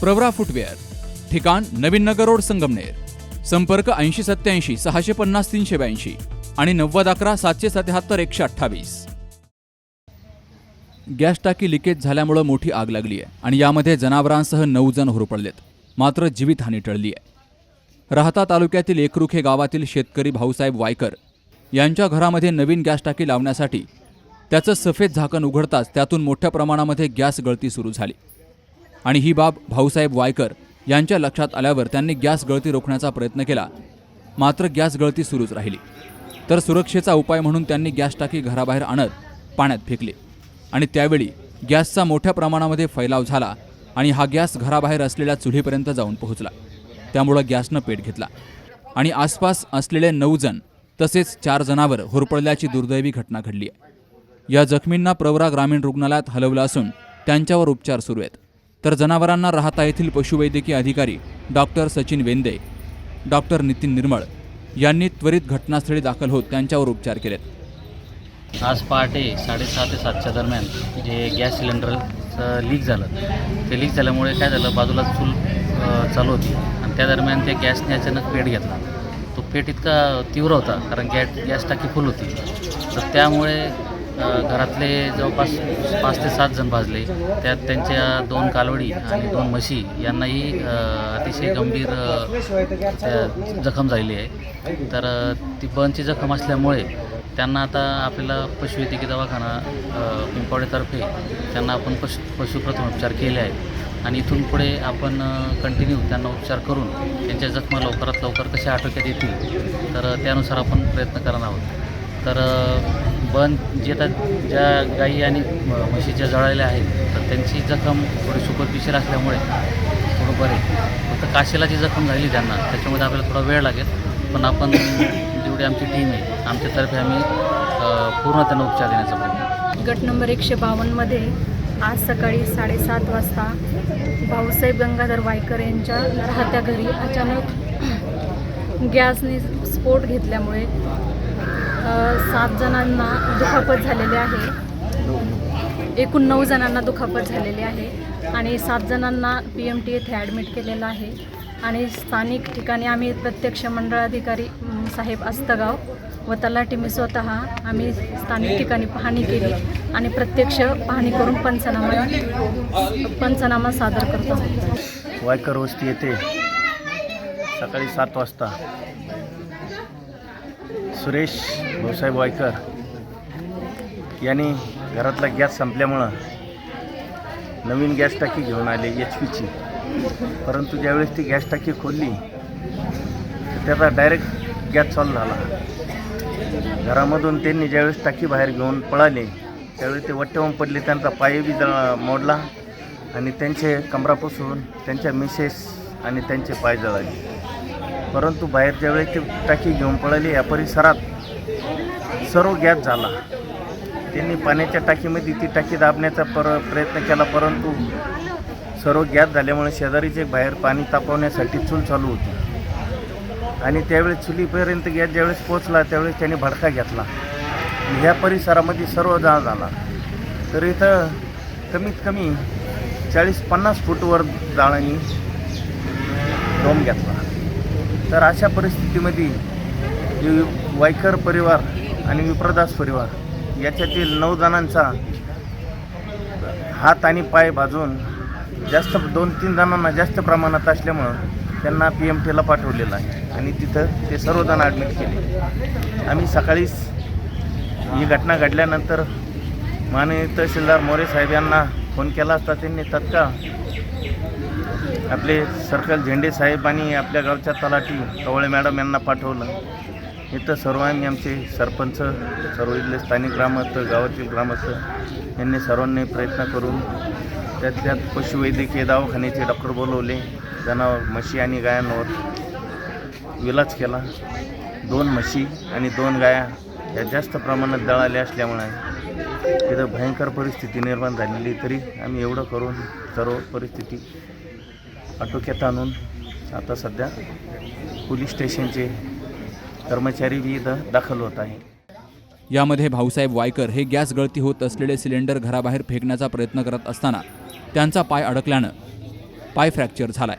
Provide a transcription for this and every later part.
Pravara footwear ठिकाण नवीन नगर road Sangamner संपर्क ऐंशी सत्याऐंशी सहाशे पन्नास तीनशे ब्याऐंशी आणि नव्वद अकरा सातशे सत्याहत्तर एकशे अठ्ठावीस. गॅस टाकी लिकेज झाल्यामुळं मोठी आग लागली आहे आणि यामध्ये जनावरांसह नऊ जण होरपडलेत. मात्र जीवितहानी टळली आहे राहता तालुक्यातील हे गावातील शेतकरी भाऊसाहेब वायकर यांच्या घरामध्ये नवीन गॅस टाकी लावण्यासाठी त्याचं सफेद झाकण उघडताच त्यातून मोठ्या प्रमाणामध्ये गॅस गळती सुरू झाली. आणि ही बाब भाऊसाहेब वायकर यांच्या लक्षात आल्यावर त्यांनी गॅस गळती रोखण्याचा प्रयत्न केला. मात्र गॅस गळती सुरूच राहिली. तर सुरक्षेचा उपाय म्हणून त्यांनी गॅस टाकी घराबाहेर आणत पाण्यात फेकली. आणि त्यावेळी गॅसचा मोठ्या प्रमाणामध्ये फैलाव झाला आणि हा गॅस घराबाहेर असलेल्या चुलीपर्यंत जाऊन पोहोचला. त्यामुळं गॅसनं पेट घेतला. आणि आसपास असलेले नऊ जण तसेच चार जणांवर होरपळल्याची दुर्दैवी घटना घडली आहे या जखमींना प्रवरा ग्रामीण रुग्णालयात हलवलं असून त्यांच्यावर उपचार सुरू आहेत. तर जनावरांना राहता येथील पशुवैद्यकीय अधिकारी डॉक्टर सचिन वेंदे डॉक्टर नितीन निर्मळ यांनी त्वरित घटनास्थळी दाखल होत त्यांच्यावर उपचार केलेत. आज पहाटे साडेसहा ते सातच्या दरम्यान जे गॅस सिलेंडरचं लीक झालं ते लीक झाल्यामुळे काय झालं बाजूला चूल चालू होती आणि त्या दरम्यान त्या गॅसने अचानक पेट घेतला. तो पेट इतका तीव्र होता कारण गॅस गॅस टाकी फुल होती. तर त्यामुळे घरातले जवळपास पाच ते सात जण भाजले. त्यात त्यांच्या दोन कालवडी आणि दोन म्हशी यांनाही अतिशय गंभीर जखम झालेली आहे. तर ती बर्नची जखम असल्यामुळे त्यांना आता आपल्याला पशुवैद्यकीय दवाखाना अ, पिंपवडेतर्फे त्यांना आपण पशु पशुप्रथम उपचार केले आहेत. आणि इथून पुढे आपण कंटिन्यू त्यांना उपचार करून त्यांच्या जखमा लवकरात लवकर कशा आटोक्यात येतील तर त्यानुसार आपण प्रयत्न करणार आहोत. तर बन जे आता ज्या गाई आणि म- म्हशीच्या जळालेल्या आहेत तर त्यांची जखम थोडी सुपरफिशियल असल्यामुळे थोडं बरे फक्त काशीला जी जखम झाली त्यांना त्याच्यामध्ये आपल्याला थोडा वेळ लागेल पण आपण जेवढी आमची टीम आहे आमच्यातर्फे आम्ही पूर्ण त्यांना उपचार देण्याचा प्रयत्न गट नंबर एकशे बावन्नमध्ये आज सकाळी साडेसात वाजता भाऊसाहेब गंगाधर वायकर यांच्या राहत्या घरी अचानक गॅसने स्फोट घेतल्यामुळे सात जणांना दुखापत झालेली आहे. एकूण नऊ जणांना दुखापत झालेली आहे आणि सात जणांना पी एम टी येथे ॲडमिट केलेलं आहे. आणि स्थानिक ठिकाणी आम्ही प्रत्यक्ष मंडळाधिकारी साहेब अस्तगाव व तलाठी मी स्वतः आम्ही स्थानिक ठिकाणी पाहणी केली आणि प्रत्यक्ष पाहणी करून पंचनामा पंचनामा सादर करतो वायकर वस्ती येथे सकाळी सात वाजता सुरेश भाऊसाहेब वायकर यांनी घरातला गॅस संपल्यामुळं नवीन गॅस टाकी घेऊन आले एच पीची परंतु ज्यावेळेस ती गॅस टाकी खोलली तर त्याचा डायरेक्ट गॅस चालू झाला. घरामधून त्यांनी ज्यावेळेस टाकी बाहेर घेऊन पळाले त्यावेळी ते वट्टेवून पडले त्यांचा पाय बी ज- मोडला आणि त्यांचे कमरापासून त्यांच्या मिसेस आणि त्यांचे पाय जळाले. परंतु बाहेर ज्यावेळेस ती टाकी घेऊन पळाली. या परिसरात सर्व गॅस झाला. त्यांनी पाण्याच्या टाकीमध्ये ती टाकी दाबण्याचा पर प्रयत्न केला परंतु सर्व गॅस झाल्यामुळे शेजारीचे बाहेर पाणी तापवण्यासाठी चूल चालू होती. आणि त्यावेळेस चुलीपर्यंत गॅस ज्यावेळेस पोचला त्यावेळेस त्याने भडका घेतला. ह्या परिसरामध्ये सर्व जाळ झाला. तर इथं कमीत कमी चाळीस पन्नास फूटवर जाळाने डोम घेतला. तर अशा परिस्थितीमध्ये वायकर परिवार आणि विप्रदास परिवार याच्यातील नऊ जणांचा हात आणि पाय भाजून जास्त दोन तीन जणांना जास्त प्रमाणात असल्यामुळं त्यांना पी एम टीला पाठवलेलं आहे. आणि तिथं ते सर्वजण ॲडमिट केले. आम्ही सकाळीच ही घटना घडल्यानंतर माननीय तहसीलदार मोरे साहेब यांना फोन केला असता. त्यांनी तत्काळ आपले सर्कल झेंडे साहेब आणि आपल्या गावच्या तलाठी कवळे मॅडम यांना पाठवलं. इथं सर्वांनी आमचे सरपंच सर्व इथले स्थानिक ग्रामस्थ गावातील ग्रामस्थ यांनी सर्वांनी प्रयत्न करून त्यात त्यात पशुवैद्यकीय दवाखान्याचे डॉक्टर बोलवले. जनावर म्हशी आणि गायांवर विलाज केला. दोन म्हशी आणि दोन गाया या जास्त प्रमाणात दळाल्या असल्यामुळे तिथं भयंकर परिस्थिती निर्माण झालेली तरी आम्ही एवढं करून सर्व परिस्थिती आटोक्यात आणून आता सध्या पोलीस स्टेशनचे कर्मचारी बी दाखल होत आहे. यामध्ये भाऊसाहेब वायकर हे गॅस गळती होत असलेले सिलेंडर घराबाहेर फेकण्याचा प्रयत्न करत असताना त्यांचा पाय अडकल्यानं पाय फ्रॅक्चर झालाय.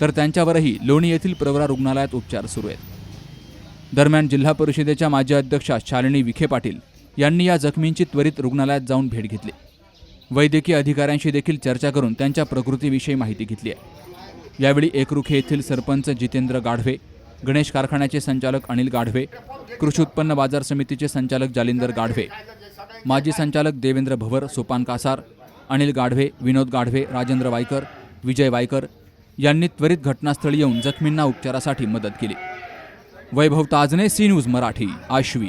तर त्यांच्यावरही लोणी येथील प्रवरा रुग्णालयात उपचार सुरू आहेत. दरम्यान जिल्हा परिषदेच्या माजी अध्यक्षा शालिनी विखे पाटील यांनी या जखमींची त्वरित रुग्णालयात जाऊन भेट घेतली. वैद्यकीय अधिकाऱ्यांशी देखील चर्चा करून त्यांच्या प्रकृतीविषयी माहिती घेतली आहे. यावेळी एकरुखे येथील सरपंच जितेंद्र गाढवे गणेश कारखान्याचे संचालक अनिल गाढवे कृषी उत्पन्न बाजार समितीचे संचालक जालिंदर गाढवे माजी संचालक देवेंद्र भवर सोपान कासार अनिल गाढवे विनोद गाढवे राजेंद्र वायकर विजय वायकर यांनी त्वरित घटनास्थळी येऊन जखमींना उपचारासाठी मदत केली. Vaibhav Tajne C news Marathi Ashvi.